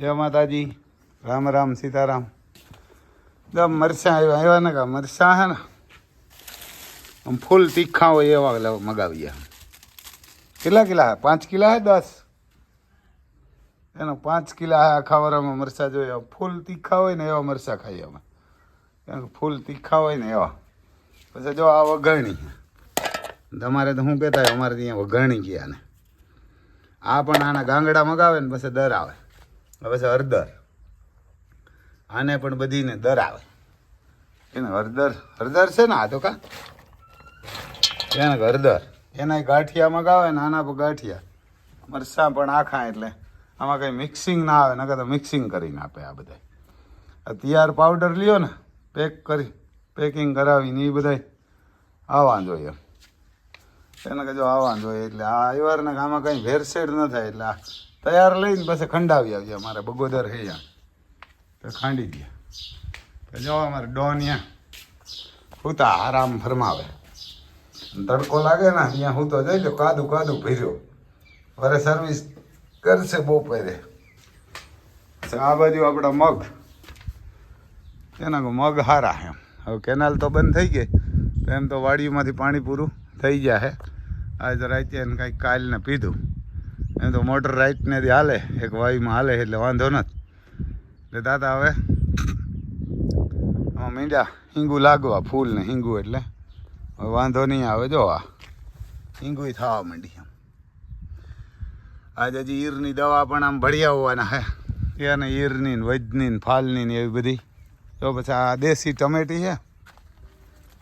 જય માતાજી. રામ રામ સીતારામ. દમ મરચાં આવ્યા. આવ્યા ને કા? મરચાં હે ને? આમ ફૂલ તીખા હોય એવા મગાવીએ કેટલા કિલા? હે પાંચ કિલા હે દસ? એનો પાંચ કિલા હે આખા વરામાં મરચાં જોઈએ. ફૂલ તીખા હોય ને એવા મરચાં ખાઈએ અમે. કારણ કે ફૂલ તીખા હોય ને એવા. પછી જો આ વઘાણી તમારે તો શું કહેતા અમારે ત્યાં વઘાણી ગયા ને. આ પણ આના ગાંગડા મગાવે ને પછી દર આવે. પછી હળદર. આને પણ બધીને દર આવે એને હળદર હળદર છે ને આ તો કા? એને હળદર. એના ગાંઠિયા મગાવે ને આના પર ગાંઠિયા. મરસાં પણ આખા એટલે આમાં કંઈ મિક્સિંગ ના આવે, નકર તો મિક્સિંગ કરીને આપે આ બધા આ તૈયાર પાવડર લ્યો ને પેક કરી પેકિંગ કરાવીને એ બધા આવવા જોઈએ એને કે જો આવવા જોઈએ એટલે આ આવ્યા ને આમાં કંઈ ભેરસેડ ન થાય એટલે આ તૈયાર લઈને પછી ખંડાવી આવજે અમારે, બગોદર હે તો ખાંડી દે. તો જો અમારે ડોનિયા હુતા આરામ ફરમાવે. તડકો લાગે ને, અહીંયા હું તો જઈ લો કાદુ કાદુ ભર્યો. વરે સર્વિસ કરશે બપોરે. આ બાજુ આપણા મગ. એના મગ હારા એમ. હવે કેનાલ તો બંધ થઈ ગઈ. તો એમ તો વાડીમાંથી પાણી પૂરું થઈ હે. આજ રાતે એને કાંઈક કાલને પીધું. એમ તો મોટર રાઈટને દી હાલે. એક વાયુમાં હાલે એટલે વાંધો નથી. એટલે દાદા હવે આમાં મીંડા હિંગુ લાગવા, ફૂલ ને હિંગુ એટલે. હવે વાંધો નહીં આવે, જો આ. હિંગુ થવા માંડી આમ. આજે હજી ઈરની દવા પણ આમ ભળ્યા હોવાના હે. એને ઈરની ને વજની ને ફાલની ને એવી બધી. તો પછી આ દેશી ટમેટી છે.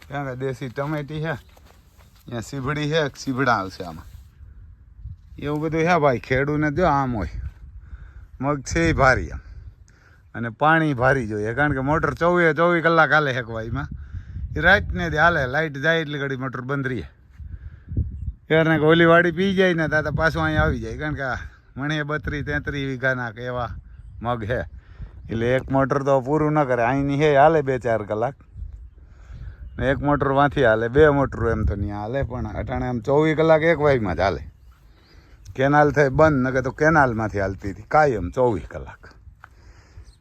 કે દેશી ટમેટી છે? અહીંયા સીભડી છે સીભડા આવશે આમાં. એવું બધું હે ભાઈ, ખેડૂને જો આમ હોય. મગ છે ભારી આમ. અને પાણી ભારી જોઈએ, કારણ કે મોટર ચોવીએ ચોવીસ કલાક હાલે હેકવાઈમાં એ રાતને જ હાલે લાઇટ જાય એટલી ઘડી મોટર બંધ રહીએ ઓલી વાડી પી જાય ને તાતા પાછું અહીંયા આવી જાય, કારણ કે મણે બત્રીસ તેત્રીસ વીઘાના કે એવા મગ છે. એટલે એક મોટર તો પૂરું ન કરે, અહીંની હે હાલે બે ચાર કલાક. એક મોટર વાંથી હાલે, બે મોટર એમ તો નહીં હાલે, પણ અટાણે આમ ચોવીસ કલાક એક વાઈમાં જ હાલે. કેનાલ થઈ બંધ નકે તો કેનાલમાંથી હાલતી હતી. કાયમ ચોવીસ કલાક.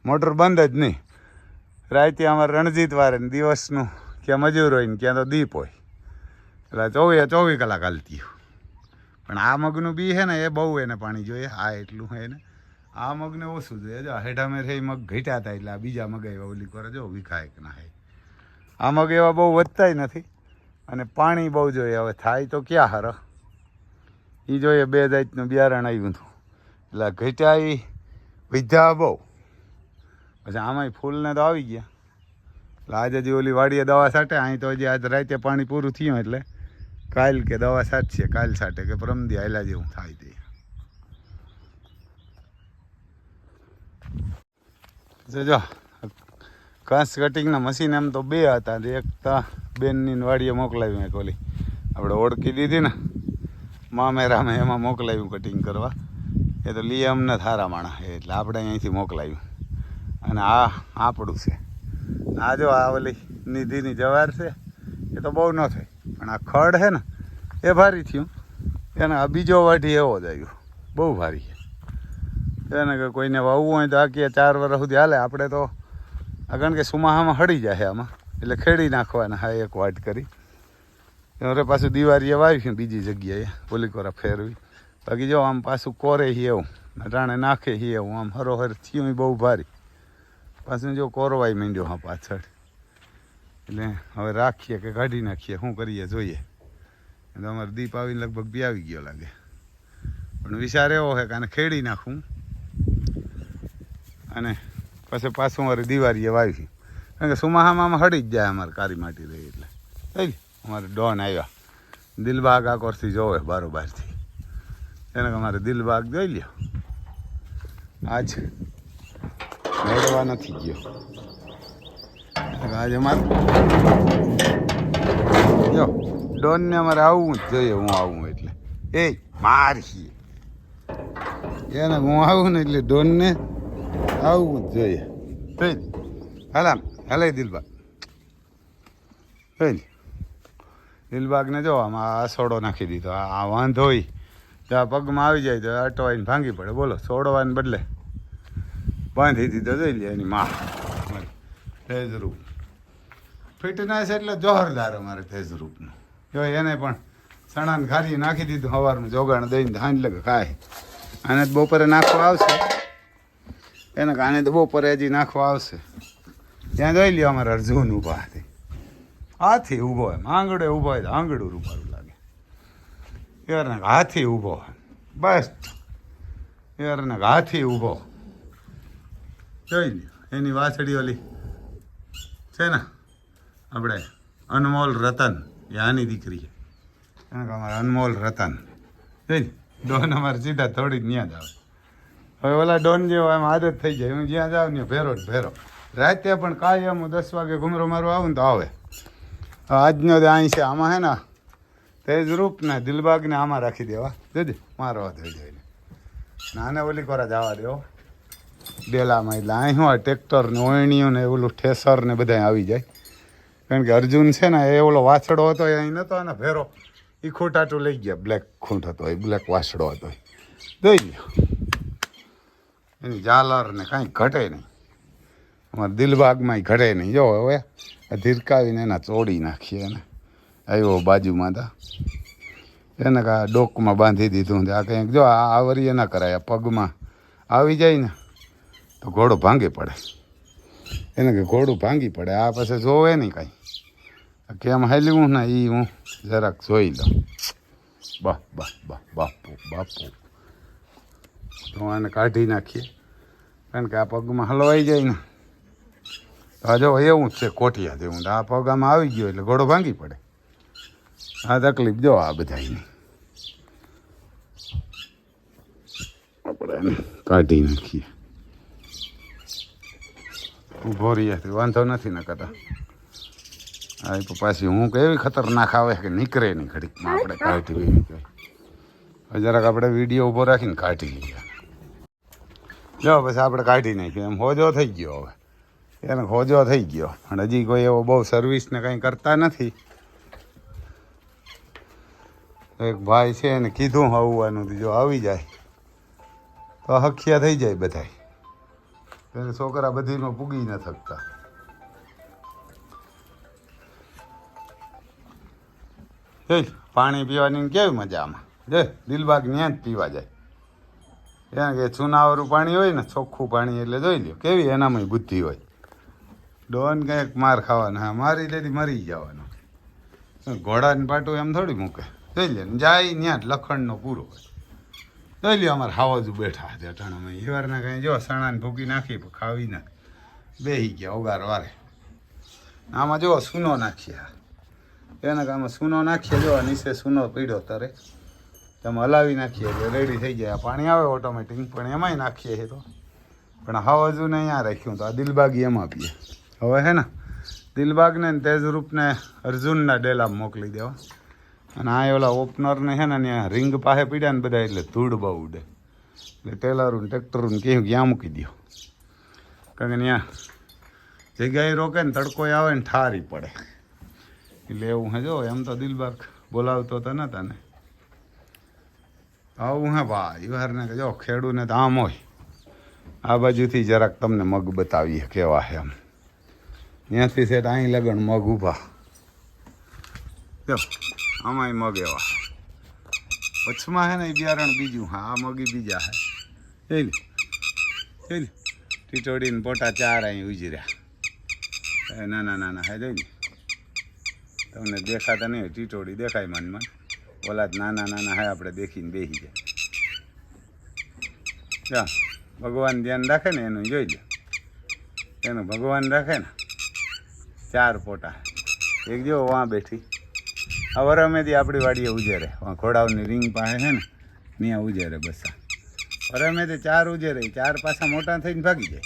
મોટર બંધ જ નહીં. રાતે અમારે રણજીત વારે દિવસનું ક્યાં મજૂર હોય ને ક્યાં તો દીપ હોય. એટલે ચોવીએ ચોવીસ કલાક હાલતી. પણ આ મગનું બી છે ને, એ બહુ એને પાણી જોઈએ. આ એટલું છે ને. આ મગને ઓછું જોઈએ. જો હેઠા મેં એ મગ ઘટ્યા હતા એટલે આ બીજા મગ એવા ઓલી કરે. જો વિખાય કે ના હે આ મગ એવા બહુ વધતાય નથી. અને પાણી બહુ જોઈએ. હવે થાય તો ક્યાં હર? એ જોઈએ બે જાતનું બિયારણ આવ્યું હતું. એટલે ઘટ્યા વિધા બહુ. પછી આમાંય ફૂલને તો આવી ગયા. એટલે આજે જે ઓલી વાડીએ દવા છાંટે, અહીં તો હજી આજ રાતે પાણી પૂરું થયું એટલે કાલ કે દવા છાંટશે, કાલ છાંટે કે પરમદી આયલા જેવું થાય તે. જો જો, ઘાસ કટિંગના મશીન એમ તો બે હતા, એક તો બેનની વાડીએ મોકલાવી મેં ઓલી. આપણે ઓળખી દીધી ને. મામેરામાં એમાં મોકલાવ્યું કટિંગ કરવા. એ તો લઈએ અમને થારા માણા એટલે આપણે અહીંથી મોકલાવ્યું અને આ આપણું છે. આ જો આ ઓલી નિધિની જવાર છે, એ તો બહુ ન થઈ. પણ આ ખડ છે ને, એ ભારી થયું. એને આ બીજો વાઢી એવો જ આવ્યો. બહુ ભારી છે. એને કે કોઈને વાવવું હોય તો આ ચાર વર્ષ સુધી હાલે. આપણે તો કારણ કે સુમાહામાં હળી જાય આમાં. એટલે ખેડી નાખવાના હા, એક વાટ કરી. હવે પાછું દિવાળીએ વાવી બીજી જગ્યાએ, પોલીકોરા કોરા ફેરવી. બાકી જો આમ પાછું કોરે હી એવું અટાણે નાખે હી એવું, આમ હરોહર થયું બહુ ભારી. પાછું જો કોરવાય માંડ્યો હા પાછળ. એટલે હવે રાખીએ કે કાઢી નાખીએ, શું કરીએ જોઈએ. તો અમારે દીપ આવીને લગભગ બી આવી ગયો લાગે. પણ વિચાર એવો છે કે આને ખેડી નાખું. અને પછી પાછું મારે દિવાળીએ વાવી કારણ કે સુમાહામાં હડી જ જાય અમારે કારી માટી રહી એટલે. થઈ અમારે ડોન આવ્યા. દિલબાગ આ કોરથી જોવે બારોબારથી. એને અમારે દિલબાગ જોઈ લ્યો. આજ મેળવા નથી ગયો. આજે અમારે જો, ડોનને અમારે આવવું જ જોઈએ, હું આવું એટલે. એ, મારી એને હું આવું ને એટલે ડોનને આવવું જ જોઈએ. હાલે દિલબાગ. થઈ દિલબાગને જો આમાં આ સોડો નાખી દીધો. આ વાંધો હોય. તો આ પગમાં આવી જાય તો અટવાઈને ભાંગી પડે. બોલો, સોડવાને બદલે બાંધી દીધો. જોઈ લે એની માં ફિટનેસ એટલે જોરદાર અમારે ફેજરૂપનું જો એને પણ સણાને ખારી નાખી દીધું સવારનું જોગાણ દઈને સાંજ લગે ખાય. આને બપોરે નાખવા આવશે. એને કાને તો બપોરે હજી નાખવા આવશે. ત્યાં જોઈ લ્યો અમારે અર્જુન ઊભા હતી હાથી ઊભો હોય આંગળે ઊભો હોય તો આંગળું રૂપારું લાગે. યારને હાથી ઊભો હોય. બસ. યારને હાથી ઊભો જોઈ એની વાછડી ઓલી છે ને? આપણે અનમોલ રતન એ આની દીકરી છે. અમારે અનમોલ રતન. જોઈ લે, ડોન અમારે સીધા થોડી ત્યાં જ આવે. હવે ઓલા ડોન જેવો એમ આદત થઈ જાય. હું જ્યાં જાઉં ને ભેરો ભેરો. રાતે પણ કાયમ હું દસ વાગે ઘુમરો મારવા આવું ને તો આવે. આજનો તો અહીં છે આમાં હે ને, તેજ રૂપ ને દિલબાગને આમાં રાખી દેવા જોજે મારવા થઈ જાય નાને ઓલી કોરા જવા દેવો ડેલામાં એટલે અહીં શું ટ્રેક્ટર ને ઓયણીઓ ને ઓલું ઠેસર ને બધા આવી જાય. કારણ કે અર્જુન છે ને, એ ઓલો વાછડો હતો, એ અહીં નતો ને ભેરો. એ ખોટાટું લઈ ગયા, બ્લેક ખૂંટ હતો, એ બ્લેક વાછડો હતો. દઈ લ્યો. એની ઝાલર ને કાંઈ ઘટે નહીં. અમારા દિલબાગમાં ઘટે નહીં. જો હવે ધીરકાવીને એના ચોડી નાખીએ એને. આવ્યો બાજુમાં તા એને કા ડોકમાં બાંધી દીધું આ કંઈક જો આ આવરી ના કરાય પગમાં આવી જાય ને, તો ઘોડો ભાંગી પડે. એને કે ઘોડું ભાંગી પડે, આ પછી જોવે નહીં કાંઈ. કેમ હાલ્યું ને એ હું જરાક જોઈ લઉં. બા બા બહ બાપુ બાપુ. તો આને કાઢી નાખીએ. કારણ કે આ પગમાં હલવાઈ જાય ને. આ જો, એવું જ છે, કોઠિયા જેવું. આ પગામાં આવી ગયો એટલે ઘોડો ભાંગી પડે. આ તકલીફ જો આ બધાની આપણે એને કાઢી નાખીએ. ઊભો રહીએ વાંધો નથી ને કરતા હા તો પાછી હું કેવી ખતરનાક આવે કે નીકળે નહીં ઘડીકમાં આપણે કાઢી જરાક આપણે વીડિયો ઊભો રાખીને કાઢી લઈએ. જો, પછી આપણે કાઢી નાખીએ. એમ હોજો થઈ ગયો હવે. એને ખોજો થઈ ગયો. પણ હજી કોઈ એવો બહુ સર્વિસને કંઈ કરતા નથી. એક ભાઈ છે એને કીધું આવવાનું જો આવી જાય, તો હખિયા થઈ જાય બધાય. એને છોકરા બધીમાં પૂગી ન શકતા. જય પાણી પીવાની કેવી મજા આમાં? જે દિલબાગ ત્યાં જ પીવા જાય. એને કે ચૂનાવાળું પાણી હોય ને, ચોખ્ખું પાણી એટલે જોઈ લ્યો, કેવી એનામાં બુદ્ધિ હોય. ડોન કંઈક માર ખાવાનો. હા, મારી દેતી મરી જવાનો. ઘોડાને પાટું એમ થોડી મૂકે. જોઈ લે, જાય ત્યાં જ લખણનો પૂરો જોઈ લ્યો, અમારે હાવાજુ બેઠા હતા અટાણામાં. એ કાંઈ જો સણાને ભૂકી નાખી ખાવી ના. બેહી ગયા, ઓગાર વારે. આમાં જો સૂનો નાખ્યા. એના કામમાં સૂનો નાખીએ જો નીચે સૂનો પીડ્યો તારે. તમે હલાવી નાખીએ એટલે રેડી થઈ જાય. પાણી આવે ઓટોમેટિક પણ એમાંય નાખીએ તો. પણ હાવાજુને અહીંયા રાખ્યું તો, આ દિલબાગી એમાં પીએ હવે હે ને, દિલબાગને ને તેજરૂપને અર્જુનના ડેલા મોકલી દેવા અને આ ઓલા ઓપનરને હે ને, ત્યાં રિંગ પાસે પીડ્યા ને બધા એટલે ધૂળ બહુ ઉડે. એટલે ટેલરું ને ટ્રેક્ટરું કહ્યું ક્યાં મૂકી દો કારણ કે ત્યાં જગ્યાએ રોકે ને તડકો આવે ને ઠારી પડે. એટલે એવું હે જો, એમ તો દિલબાગ બોલાવતો તો નતા ને. આવું હે ભાઈ વારને જો ખેડૂને તો આમ હોય. આ બાજુથી જરાક તમને મગ બતાવીએ, કેવા હે આમ ત્યાંથી સેટ અહીં લગણ મગ ઊભા. જો, આમાંય મગ એવા. વચમાં હે ને એ બિયારણ બીજું હા, આ મગી બીજા હે. એ ને? ટીટોડીને પોટા ચાર અહીં ઉજર્યા એ નાના નાના હે, જોઈ ને? તમને દેખાતા નહીં ટીટોડી દેખાય મન ઓલા જ નાના નાના હે, આપણે દેખીને બેસી જાય. ભગવાન ધ્યાન રાખે ને એનું, જોઈ લે એનું ભગવાન રાખે ને. ચાર ફોટા. એક જો વાં બેઠી. આ વરમેથી આપણી વાડીએ ઉજેરે. વાં ખોડાવની રીંગ પાસે છે ને ત્યાં ઉજેરે બસા. તે ચાર ઉજેરે. ચાર પાછા મોટા થઈને ભાગી જાય.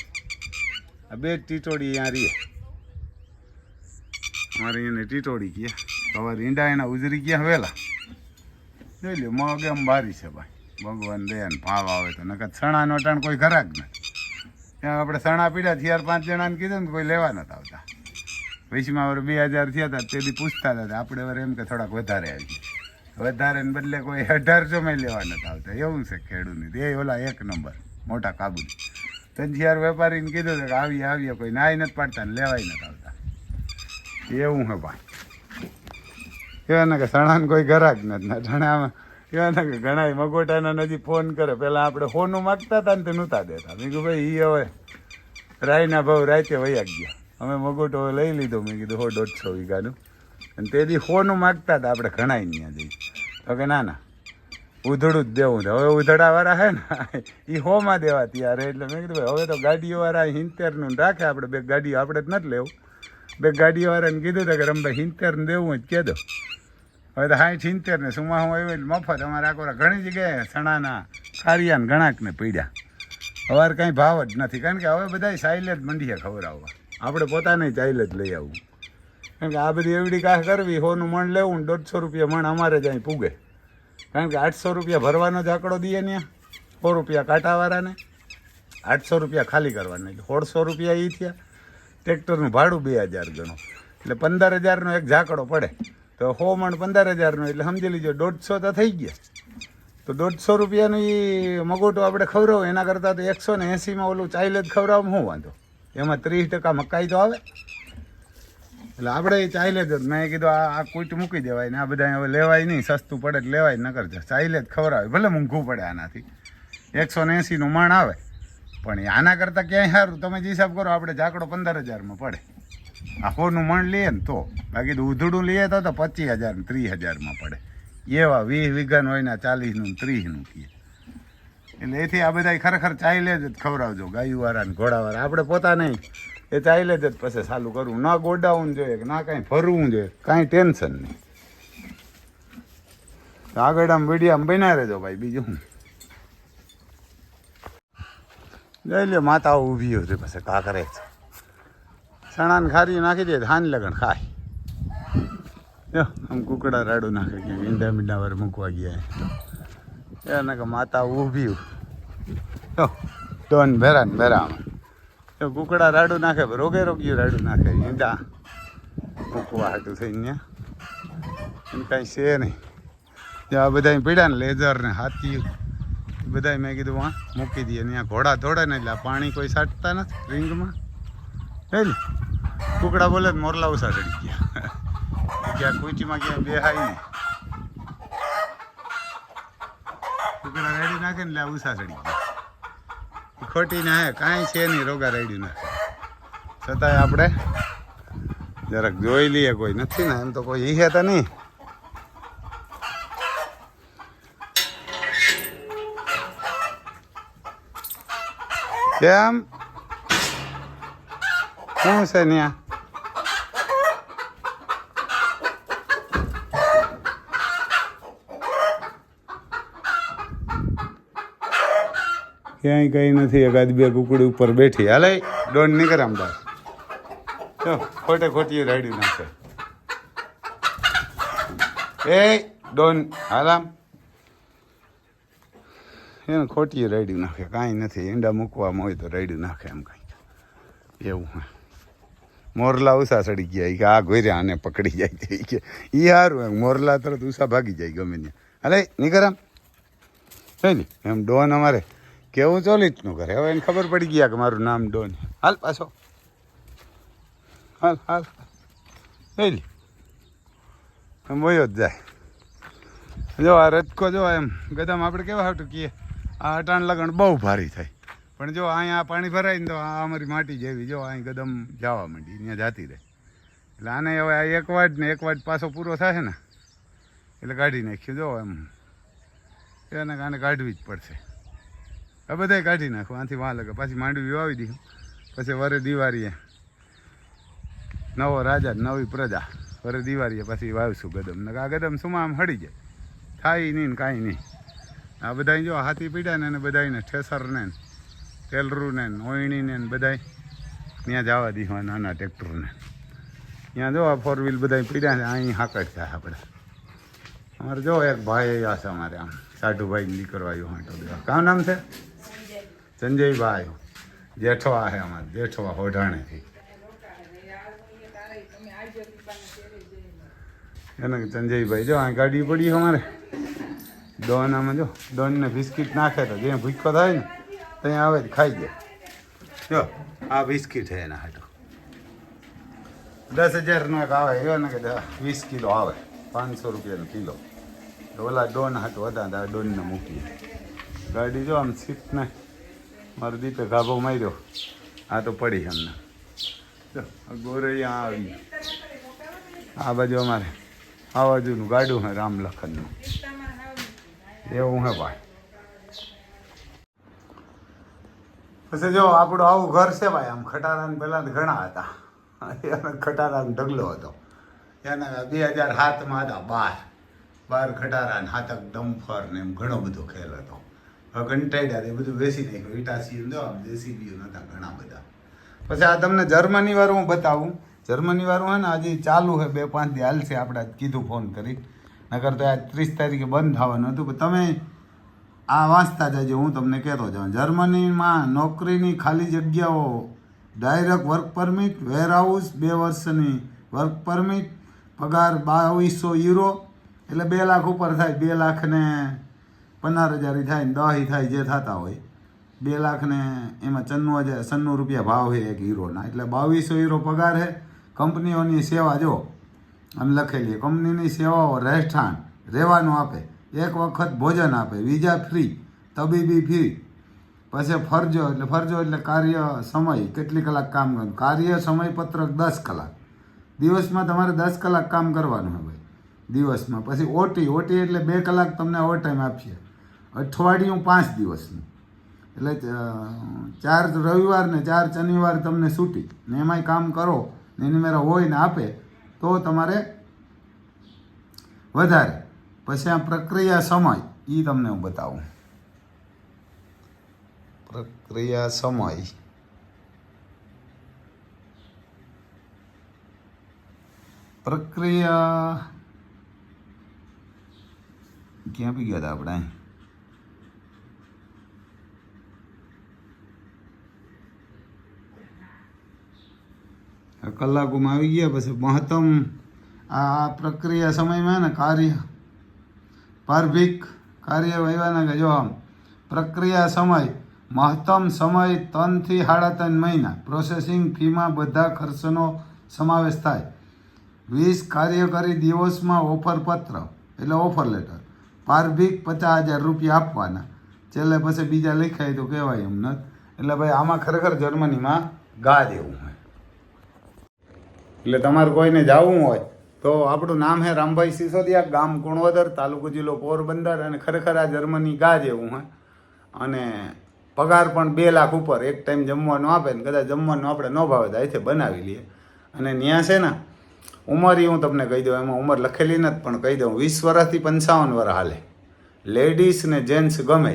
આ બે ટીટોડી અહીંયા રીએ અમારે એને ટીટોડી ગયા. હવે ઈંડા એના ઉજરી ગયા વહેલા. જોઈ લ્યો, મગ એમ બારી છે ભાઈ. ભગવાન દયાને ભાવ આવે તો. નકર સણાનો ટાણ કોઈ ખરાક નથી. ત્યાં આપણે સણા પીડ્યા ચાર પાંચ જણાને કીધું ને કોઈ લેવા નતા આવતા. પૈસામાં વર બે હજાર થયા હતા તેથી પૂછતા હતા આપણે વર એમ કે થોડાક વધારે આવી વધારે ને બદલે કોઈ અઢારસો માં લેવા નતા આવતા. એવું છે ખેડૂતની. એ ઓલા એક નંબર, મોટા કાબુલી. ત્રણ ચાર વેપારીને કીધું કે આવી આવીએ, કોઈ નાય નથી પાડતા ને લેવાય નથી આવતા. એવું હે ભાઈ. કહેવાય ને કે સણાને કોઈ ઘરાક નથી. ને, સણામાં કહેવાય કે ઘણા મગોટાના નજી ફોન કરે. પહેલાં આપણે ફોનું માગતા હતા ને તે નહોતા દેતા. મેં કહ્યું ભાઈ એ હવે રાયના ભાવ રાતે વૈયા ગયા. અમે મગોટો લઈ લીધો. મેં કીધું, હો, દોઢસો વીઘાનું. અને તેથી હોનું માગતા હતા આપણે ઘણાય ત્યાં જઈ તો કે, ના ના, ઉધડું જ દેવું હવે ઉધડાવાળા હે ને એ હોમાં દેવા ત્યારે એટલે મેં કીધું હવે તો ગાડીઓવાળા હિંતેરનું રાખે આપણે. બે ગાડીઓ આપણે જ નથી લેવું. બે ગાડીઓવાળાને કીધું હતું કે રમભાઈ હિંતેરનું દેવું જ કહેદો હવે તો હાઈ હિંતેર ને સુમા હું એટલે મફત. અમારે આખો ઘણી જગ્યાએ સણાના ખારિયાને ઘણાકને પીડ્યા. અવાર કાંઈ ભાવ જ નથી. કારણ કે હવે બધા સાઈલે મંડીએ ખબર ખવડાવવા. આપણે પોતાને ચાઇલ જ લઈ આવવું કારણ કે આ બધી એવડી કાહ કરવી હોનું મણ લેવું ને દોઢસો રૂપિયા મણ અમારે જ અહીં પૂગે. કારણ કે આઠસો રૂપિયા ભરવાનો જ આંકડો દઈએ ને સો રૂપિયા કાંટાવાળાને, આઠસો રૂપિયા ખાલી કરવાના. એટલે સોળસો રૂપિયા એ થયા. ટ્રેક્ટરનું ભાડું બે હજાર ગણો. એટલે પંદર હજારનો એક ઝાકડો પડે. તો સો મણ પંદર હજારનો, એટલે સમજી લીજો દોઢસો તો થઈ ગયા. તો દોઢસો રૂપિયાનું એ મગોટો આપણે ખવડાવો, એના કરતાં તો એકસો ને એંસીમાં ઓલું ચાઇલ જ ખવડાવવામાં શું વાંધો. એમાં ત્રીસ ટકા મકાઈ તો આવે. એટલે આપણે એ ચાઇલે જ, મેં કીધું આ કૂટ મૂકી દેવાય ને આ બધા હવે લેવાય નહીં, સસ્તું પડે એટલે લેવાય ન કરજો ચાઇલે જ ખવડાવે ભલે મૂંઘું પડે આનાથી. એકસો ને એંસીનું માણ આવે. પણ આના કરતાં ક્યાંય સારું? તમે જે હિસાબ કરો, આપણે ઝાકડો પંદર હજારમાં પડે. આખોનું મણ લઈએ ને તો. બાકી તો ઉધડું લઈએ તો તો પચીસ હજાર ત્રીસ હજારમાં પડે. એવા વીસ વીઘાનું હોય ને ચાલીસનું ત્રીસનું કીએ એટલે એથી આ બધા ખરેખર ચાઇલે જ ખવડાવજો, ગાયુવાળા ને ઘોડાવાળા. આપણે પોતા નહીં એ ચાઇલે જ પછી સાલું કરવું. ના ગોડાવું જોઈએ કે ના કાંઈ ફરવું જોઈએ. કાંઈ ટેન્શન નહીં. આગળ આમ વીડિયો બન્યા રહેજો ભાઈ, બીજું હું જઈ લ્યો માતા ઊભી હતી પછી કાકરે ચણાને ખારી નાખી દે, હાન લગણ ખાય. જો, આમ કુકડા રાડું નાખે કે ઈંડા મીંડા વાર મૂકવા ગયા. એને કે માતા ઊભી જો ડોન ભેરા ને ભેરા જો કુકડા રાડું નાખે, રોગે રોગ્યું રાડું નાખે, ઈંડા મૂકવા હાટું થઈને એમ કાંઈ છે નહીં. જો આ બધા પીડ્યા ને લેઝર ને હાથી બધા મેં કીધું વાં મૂકી દઈએ. ત્યાં ઘોડા દોડે ને એટલે પાણી કોઈ સાટતા નથી રિંગમાં. ને? કુકડા બોલે મોરલા ઉષા ચડી ગયા. ક્યાં કુચીમાં ક્યાં બેહાય ને કુકડા રેડી નાખે ને એટલે ઉસા ચડી ગયા. ખોટી ના કાંઈ છે નહીં, રોગા રેડી ના. છતાંય આપણે જરાક જોઈ લઈએ કોઈ. નથી ને, એમ તો કોઈ ઈ હે તો નહીં. કેમ? શું છે ત્યાં ક્યાંય કંઈ નથી એકાદ બે કુકડી ઉપર બેઠી. હાલે, દોડ નીકળ આમદાર જો, ખોટે ખોટી રાડ્યું નાખે. એ ડોન હાલામ એને ખોટી રાડ્યું નાખે, કાંઈ નથી. ઈંડા મૂકવામાં હોય તો રાડ્યું નાખે એમ કાંઈ એવું હે. મોરલા ઉષા ચડી ગયા કે આ ગોર્યા આને પકડી જાય કે, ઈ સારું એમ, મોરલા તરત ઉષા ભાગી જાય ગમે ત્યાં. હાલે, નીકળ આમ. ને એમ ડોન અમારે. કેવું ચોલિતનું કરે હવે એને ખબર પડી ગયા કે મારું નામ ડોન હાલ પાછો. હાલ હાલ. લે. મોયો જ જાય. જો આ રજકો જો એમ ગદામ આપણે કેવા હાટું કહીએ આ અટાણ લગણ બહુ ભારી થાય. પણ જો અહીંયા પાણી ભરાય ને તો આ અમારી માટી જેવી જો અહીં ગદમ જવા માંડી ત્યાં જાતી રહે. એટલે આને હવે આ એક વાટ ને એક વાટ પાછો પૂરો થશે ને, એટલે કાઢી નાખ્યું. જો એમ, એને આને કાઢવી જ પડશે. આ બધાય કાઢી નાખો. આથી વાં લગે પાછી માંડવી વાવી દીધું પછી વરે દિવાળીએ નવો રાજા, નવી પ્રજા. વરે દિવાળીએ પછી વાવશું ગદમ. ને આ ગદમ સુમાં આમ હળી જાય? થાય નહીં ને કાંઈ નહીં. આ બધા જો હાથી પીડ્યા ને બધાને ઠેસરને ટેલરુને ઓયણીને ને બધાય ત્યાં જવા દીધા નાના ટ્રેક્ટરને ત્યાં જો આ ફોર વ્હીલ બધા પીડ્યા છે અહીં હાકડ થાય આપણે અમારે જો એક ભાઈ આ છે અમારે આમ. સાઢુભાઈ નીકળવા આવ્યો હાંટો કામ નામ છે? સંજયભાઈ જેઠવા છે અમારે, જેઠવા હોઢાણેથી. એને સંજયભાઈ, જો આ ગાડી પડી છે અમારે. ડોન આમાં જો ડોનને બિસ્કિટ નાખે તો જ્યાં ભૂખ્યો થાય ને ત્યાં આવે જ ખાઈ જાય જો, આ બિસ્કિટ છે એના હાટો. દસ હજારનો એક આવે એવો ને કે વીસ કિલો આવે, પાંચસો રૂપિયાનો કિલો. ઓલા ડોન હાટો હતા ડોનને મૂકીએ. ગાડી જો આમ સીટ ને મારો દીપે ગાભો માર્યો. આ તો પડી અમને. ગોરૈયા આવી આ બાજુ અમારે, આ બાજુનું ગાડું હે રામ લખનનું એવું હે ભાઈ. પછી જો, આપણું આવું ઘર છે ભાઈ, આમ ખટારાને પહેલાં ઘણા હતા. ખટારાનો ઢગલો હતો. એના બે હજાર સાતમાં હતા બાર. બાર ખટારા હાથક ડમ્ફર ને એમ ઘણો બધો ખેલ હતો. હવે કંટાળ્યા એ બધું વેસી નાખ્યું. ઇટાસી આમ જેસીબીઓ નતા ઘણા બધા. પછી આ તમને જર્મની વાળું હું બતાવું. જર્મની વાળું હે ને હજી ચાલુ છે બે પાંચ દી હાલશે આપણે કીધું ફોન કરી. નકર તો આ ત્રીસ તારીખે બંધ થવાનું હતું. પણ તમે આ વાંચતા જજો, હું તમને કહેતો જાઉં. જર્મનીમાં નોકરીની ખાલી જગ્યાઓ ડાયરેક્ટ વર્ક પરમિટ વેરહાઉસ બે વર્ષની વર્ક પરમિટ પગાર બાવીસો યુરો એટલે બે લાખ ઉપર થાય. બે લાખ ને પંદર હજાર થાય ને દહી થાય જે થતા હોય. બે લાખને એમાં ચન્નું હજાર સન્નું રૂપિયા ભાવ છે એક હીરોના. એટલે બાવીસો હીરો પગાર છે. કંપનીઓની સેવા જો, આમ લખેલી કંપનીની સેવાઓ રહેઠાણ, રહેવાનું આપે. એક વખત ભોજન આપે, વિઝા ફ્રી, તબીબી ફ્રી પછી ફરજો, એટલે ફરજો એટલે કાર્ય સમય, કેટલી કલાક કામ કરવાનું? કાર્ય સમય પત્રક દસ કલાક. દિવસમાં તમારે દસ કલાક કામ કરવાનું હોય ભાઈ. દિવસમાં. પછી ઓટી ઓટી એટલે બે કલાક તમને ઓવર ટાઈમ આપીએ. અઠવાડિયું પાંચ દિવસનું. એટલે ચાર રવિવાર ને ચાર શનિવાર તમને છૂટી. ને એમાંય કામ કરો, ને એની મેરા હોય ને આપે, તો તમારે વધારે. પછી આ પ્રક્રિયા સમય એ તમને હું બતાવું. પ્રક્રિયા સમય. પ્રક્રિયા ક્યાં પી ગયા હતા આપણે આ કલાકોમાં આવી ગયા, પછી મહત્તમ આ પ્રક્રિયા સમયમાં ને કાર્ય. પાર્ભિક કાર્ય વહેવાના કે જો આમ, પ્રક્રિયા સમય, મહત્તમ સમય ત્રણથી સાડા ત્રણ મહિના. પ્રોસેસિંગ ફીમાં બધા ખર્ચનો સમાવેશ થાય. વીસ કાર્યકારી દિવસમાં ઓફર પત્ર એટલે ઓફર લેટર. પાર્ભિક પચાસ હજાર રૂપિયા આપવાના. છેલ્લે પછી બીજા લખાય તો કહેવાય એમ ન એટલે ભાઈ આમાં ખરેખર જર્મનીમાં ગા દેવું હોય. એટલે તમારે કોઈને જવું હોય તો આપણું નામ હે રામભાઈ સિસોદિયા, ગામ કુણવદર, તાલુકો જિલ્લો પોરબંદર અને ખરેખર આ જર્મની ગા જેવું હે. અને પગાર પણ બે લાખ ઉપર, એક ટાઈમ જમવાનું આપે ને કદાચ જમવાનું આપણે ન ભાવે તો અહીંથી બનાવી લઈએ. અને ત્યાં છે ને, ઉંમર હું તમને કહી દઉં, એમાં ઉંમર લખેલી નથી, પણ કહી દઉં, વીસ વર્ષથી પંચાવન વર્ષ હાલે. લેડીઝ ને જેન્ટ્સ ગમે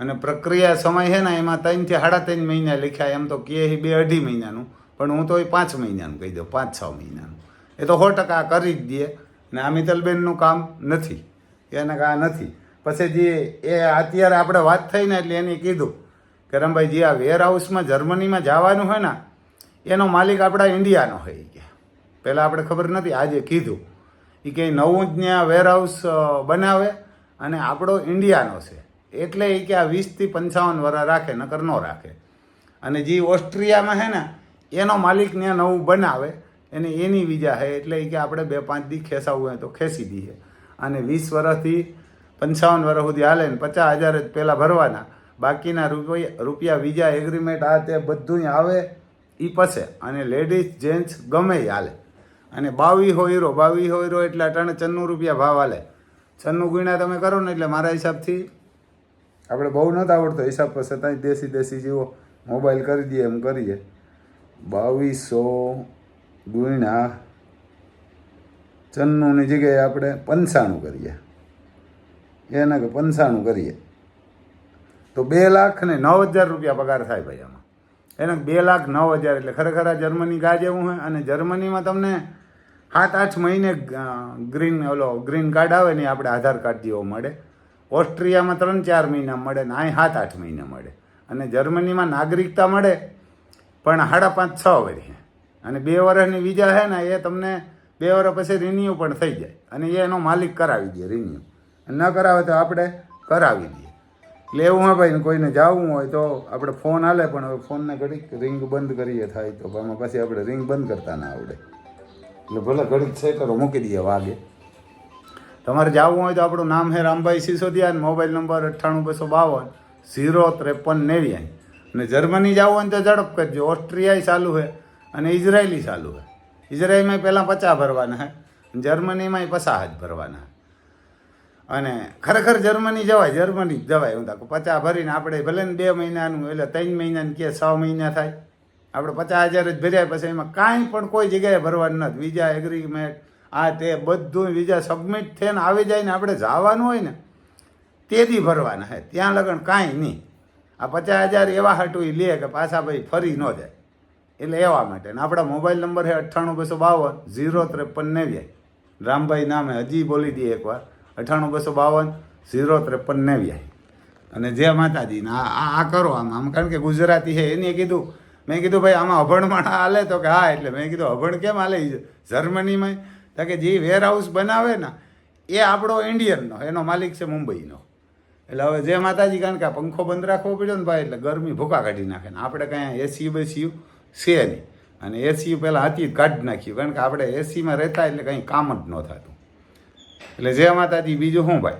અને પ્રક્રિયા સમય છે ને, એમાં ત્રણથી સાડા ત્રણ મહિના લખ્યા, એમ તો કહે બે અઢી મહિનાનું. પણ હું તો એ પાંચ મહિનાનું કહી દઉં, પાંચ છ મહિનાનું. એ તો સો ટકા કરી જ દે. ને આ મિત્તલબેનનું કામ નથી. એને આ નથી. પછી જે એ અત્યારે આપણે વાત થઈ ને એટલે એને કીધું કે રમભાઈ જે આ વેર હાઉસમાં જર્મનીમાં જવાનું હોય ને, એનો માલિક આપણા ઇન્ડિયાનો હોય કે. પહેલાં આપણે ખબર નથી, આજે કીધું. એ કંઈ નવું જ ત્યાં વેરહાઉસ બનાવે અને આપણો ઇન્ડિયાનો છે. એટલે એ કે આ વીસથી પંચાવન વર્ષ રાખે, નકર ન રાખે. અને જે ઓસ્ટ્રિયામાં છે ને એનો માલિક ને નવું બનાવે, એને એની વિજા છે એટલે એ કે આપણે બે પાંચ દી ખેસાવવું હોય તો ખેસી દઈએ. અને વીસ વર્ષથી પંચાવન વર્ષ સુધી હાલે ને પચાસ હજાર જ પહેલાં ભરવાના. બાકીના રૂપિયા રૂપિયા વિઝા એગ્રીમેન્ટ આ તે બધું આવે એ પસે. અને લેડીઝ જેન્ટ્સ ગમે ઈ હાલે. અને બાવી હીરો બાવી હીરો એટલે અટાણે ચન્નું રૂપિયા ભાવ હાલે. છન્નું ગુણ્યા તમે કરો ને એટલે મારા હિસાબથી આપણે બહુ નહોતા આવડતો. હિસાબ પર છતાંય દેશી દેશી જેવો મોબાઈલ કરી દઈએ, એમ કરીએ. બાવીસો ગુણ્યા ચન્નુની જગ્યાએ આપણે પંચાણું કરીએ. એને કે પંચાણું કરીએ. તો બે લાખ ને નવ હજાર રૂપિયા પગાર થાય ભાઈ આમાં. એને બે લાખ નવ હજાર એટલે ખરેખર આ જર્મની ગા જેવું હોય અને જર્મનીમાં તમને સાત આઠ મહિને ગ્રીન ઓલો ગ્રીન કાર્ડ આવે ને આપણે આધાર કાર્ડ જેવો મળે. ઓસ્ટ્રિયામાં ત્રણ ચાર મહિના મળે ને અહીં સાત આઠ મહિના મળે. અને જર્મનીમાં નાગરિકતા મળે પણ સાડા પાંચ છ વર્ષે અને બે વર્ષની વિઝા છે ને એ તમને બે વર્ષ પછી રિન્યુ પણ થઈ જાય. અને એ એનો માલિક કરાવી દે રિન્યુ ન કરાવે તો આપણે કરાવી દઈએ. એટલે એવું હોય ભાઈ, કોઈને જવું હોય તો આપણે ફોન હાલે, પણ હવે ફોનને ઘડીક રિંગ બંધ કરીએ થાય તો આમાં પછી આપણે રિંગ બંધ કરતા ના આવડે. એટલે ભલે ઘડીક સેટરો મૂકી દઈએ વાગે. તમારે જવું હોય તો આપણું નામ છે રામભાઈ સિસોદિયા મોબાઈલ નંબર અઠ્ઠાણું બસો બાવન, ઝીરો ત્રેપન નેવ્યાસી અને જર્મની જવું હોય તો ઝડપ કરજો. ઓસ્ટ્રિયાય ચાલુ છે અને ઇઝરાયલી ચાલુ છે. ઇઝરાયલમાં પહેલાં પચાસ ભરવાના છે જર્મનીમાંય પચાસ જ ભરવાના અને ખરેખર જર્મની જવાય, જર્મની જ જવાય. હું તાકું પચાસ ભરીને આપણે ભલે ને બે મહિનાનું એટલે ત્રણ મહિનાનું કે છ મહિના થાય. આપણે પચાસ હજાર જ ભર્યા પછી એમાં કાંઈ પણ કોઈ જગ્યાએ ભરવાનું નથી. વિઝા એગ્રીમેન્ટ આ તે બધું વિઝા સબમિટ થઈને આવી જાય ને આપણે જવાનું હોય ને તેથી ભરવાના હે ત્યાં લગન કાંઈ નહીં. આ પચાસ હજાર એવા હાટું એ લે કે પાછા ભાઈ ફરી ન જાય. એટલે એવા માટે. ને આપણા મોબાઈલ નંબર છે અઠ્ઠાણું બસો બાવન, ઝીરો ત્રેપન નેવ્યાય રામભાઈ નામે હજી બોલી દઈએ એકવાર. અઠ્ઠાણું બસો બાવન, ઝીરો ત્રેપન નેવ્યાય અને જે માતાજીને આ આ કરો આમ. આમ કારણ કે ગુજરાતી છે, એને કીધું, મેં કીધું, ભાઈ, આમાં અભણ માણા હાલે તો કે હા, એટલે મેં કીધું, અભણ કેમ હાલે? જર્મનીમાં. કે જે વેરહાઉસ બનાવે ને, એ આપણો ઇન્ડિયનનો એનો માલિક છે મુંબઈનો. એટલે હવે જે માતાજી, કારણ કે પંખો બંધ રાખવો પડ્યો ને ભાઈ, એટલે ગરમી ભૂકા કાઢી નાખે ને. આપણે કાંઈ એસી બેસી છે નહીં. અને એસી પહેલાં હતી કાઢી નાખ્યું, કારણ કે આપણે એસીમાં રહેતા એટલે કંઈ કામ જ ન થતું. એટલે જય માતાજી, બીજું શું ભાઈ?